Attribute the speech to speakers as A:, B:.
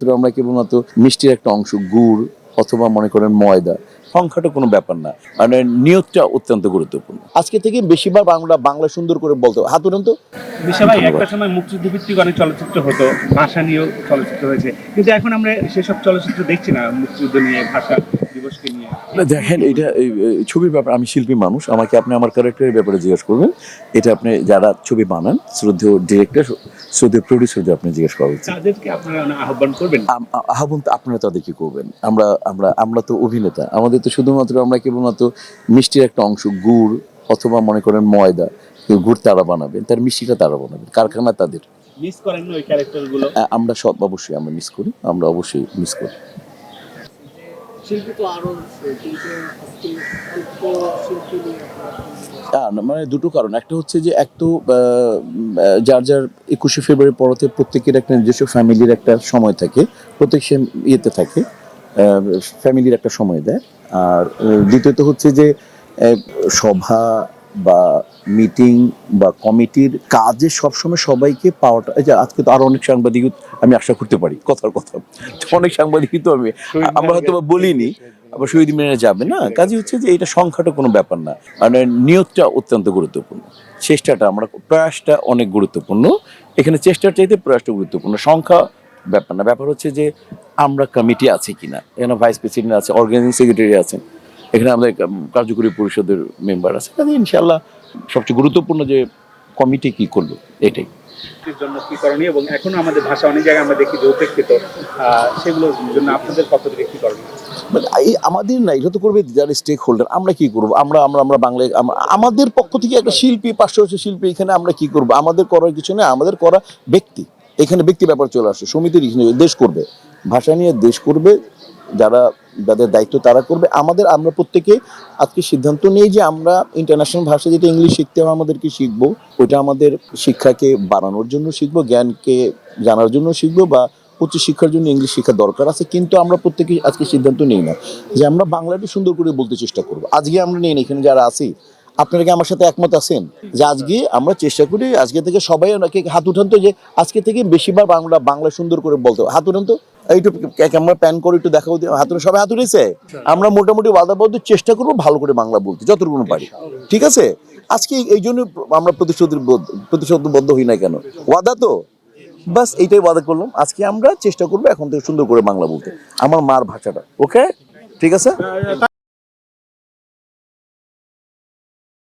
A: আমরা কেবলমাত্র মিষ্টির একটা অংশ গুড় অথবা মনে করেন ময়দা। সংখ্যাটা কোনো ব্যাপার না। মানে নিয়োগটা অত্যন্ত গুরুত্বপূর্ণ। আজকে থেকে বেশিরভাগ বাংলা বাংলা সুন্দর করে বলতে। হাত উঠান তো।
B: ভাই একটা সময় মুক্তিযুদ্ধ ভিত্তিক অনেক চলচ্চিত্র হতো। ভাষা নিয়েও চলচ্চিত্র হয়েছে। কিন্তু এখন আমরা সেসব চলচ্চিত্র দেখছি না মুক্তিযুদ্ধ নিয়ে ভাষা। দিবসকে নিয়ে।
A: না, দেখেন এটা ছবির ব্যাপার আমি শিল্পী মানুষ আমাকে আপনি আমার ক্যারেক্টারের ব্যাপারে জিজ্ঞেস করবেন। এটা আপনি যারা ছবি বানান শ্রদ্ধেয় ডিরেক্টর শ্রদ্ধেয় প্রডিউসারদের আপনি জিজ্ঞেস করা উচিত।
B: তাদেরকে আপনারা আহ্বান করবেন?
A: আহ্বান তো আপনারা তাদের কি করবেন। আমরা আমরা আমরা তো অভিনেতা। আমাদের তো শুধুমাত্র আমরা কেবলমাত্র মিষ্টির একটা অংশ গুড় অথবা মনে করেন ময়দা গুড় তারা বানাবেন তার মিষ্টিটা তারা বানাবেন কারখানা তাদের।
B: মিস করেন না ওই ক্যারেক্টারগুলো
A: আ- আমরা সব অবশ্যই আমরা মিস করি আমরা অবশ্যই মিস করি। মানে দুটো কারণ। একটা হচ্ছে যে এক তো যার যার একুশে ফেব্রুয়ারি পরতে প্রত্যেকের একটা নিজস্ব ফ্যামিলির একটা সময় থাকে, প্রত্যেক সে ইয়েতে থাকে ফ্যামিলির একটা সময় দেয়। আর দ্বিতীয়ত হচ্ছে যে সভা বা মিটিং বা কমিটির কাজে সবসময় সবাইকে পাওয়াটা এই যে আজকে তো আরও অনেক সাংবাদিক আমি আশা করতে পারি কথার কথা। অনেক সাংবাদিক তো আমি আমরা হয়তো বলিনি আবার শহীদ মিনারে যাবে না? কাজে হচ্ছে যে এটা সংখ্যাটা কোনো ব্যাপার না। মানে নিয়তটা অত্যন্ত গুরুত্বপূর্ণ। চেষ্টাটা আমরা প্রয়াসটা অনেক গুরুত্বপূর্ণ। এখানে চেষ্টার চাইতে প্রয়াসটা গুরুত্বপূর্ণ। সংখ্যা ব্যাপার না। ব্যাপার হচ্ছে যে আমরা কমিটি আছে কিনা? এখানে ভাইস প্রেসিডেন্ট আছে অর্গানাইজিং সেক্রেটারি আছেন। এখানে আমাদের কার্যকরী পরিষদের মেম্বার আছে। কাজে ইনশাল্লাহ সবচেয়ে গুরুত্বপূর্ণ যে কমিটি কি করল এটাই।
B: জন্য কি করণীয় এবং এখনও আমাদের ভাষা অনেক জায়গায় আমরা দেখি যে উপেক্ষিত সেগুলোর জন্য আপনাদের পক্ষ থেকে কি করণীয়?
A: মানে এই আমাদের না এটা তো করবে যারা স্টেক হোল্ডার আমরা কি করব? আমরা আমরা আমরা বাংলায় আমাদের পক্ষ থেকে একটা শিল্পী পাঁচশো বছর শিল্পী এখানে আমরা কি করব? আমাদের করার কিছু নেই আমাদের করা ব্যক্তি। এখানে ব্যক্তি ব্যাপার চলে আসে সমিতির দেশ করবে। ভাষা নিয়ে দেশ করবে যারা, যাদের দায়িত্ব তারা করবে। আমাদের, আমরা প্রত্যেকে আজকে সিদ্ধান্ত নেই যে আমরা ইন্টারন্যাশনাল ভাষা যেটা ইংলিশ শিখতে হবে আমাদেরকে শিখব, ওইটা আমাদের শিক্ষাকে বাড়ানোর জন্য শিখব, জ্ঞানকে জানার জন্য শিখব বা উচ্চ শিক্ষার জন্য ইংলিশ শেখা দরকার আছে, কিন্তু আমরা প্রত্যেকে আজকে সিদ্ধান্ত নেই না যে আমরা বাংলাটি সুন্দর করে বলতে চেষ্টা করব। আজকে আমরা নেই এখানে যারা আছি, আপনারা কি আমার সাথে একমত আছেন? যে আজকে আমরা চেষ্টা করি, আজকে থেকে সবাই ওনাকে হাত উঠান যে আজকে থেকে বেশিরভাগ বাংলা বাংলা সুন্দর করে বলতে হবে। হাত উঠান এইটু ক্যামেরা প্যান করে একটু সবাই হাত আমরা মোটামুটি বাধাবদ্ধ চেষ্টা করব ভালো করে বাংলা বলতে যতটুকু পারি। ঠিক আছে? আজকে এই জন্য আমরা প্রতিশোধবদ্ধ প্রতিশোধবদ্ধ হই না কেন? ওয়াদা তো? বাস এইটাই ওয়াদা করলাম। আজকে আমরা চেষ্টা করব এখন থেকে সুন্দর করে বাংলা বলতে। আমার মার ভাষাটা ওকে? ঠিক আছে?